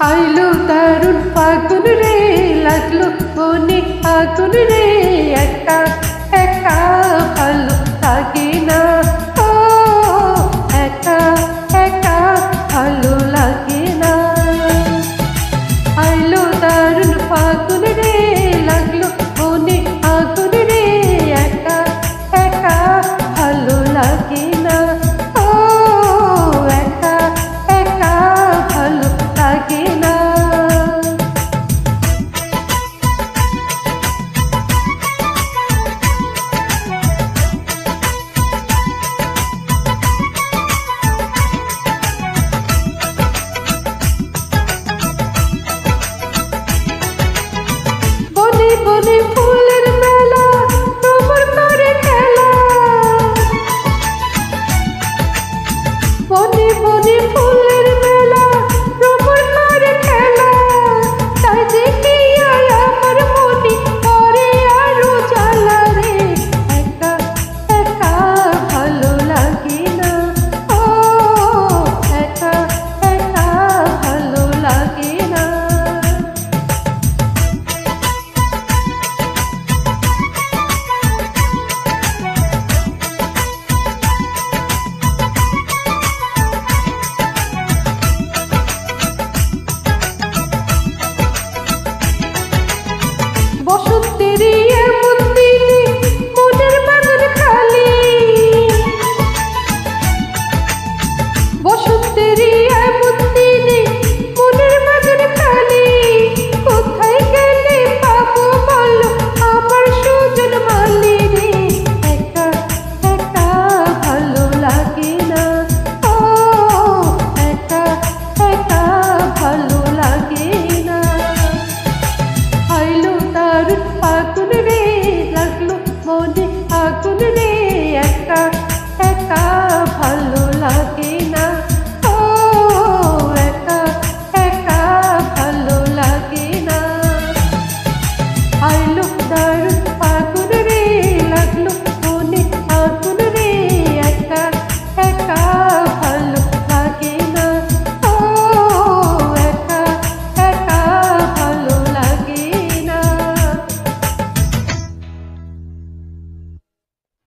আইলো দারুণ ফাগুন রে লাগল মনে আগুন রে একা একা মনে পড়ে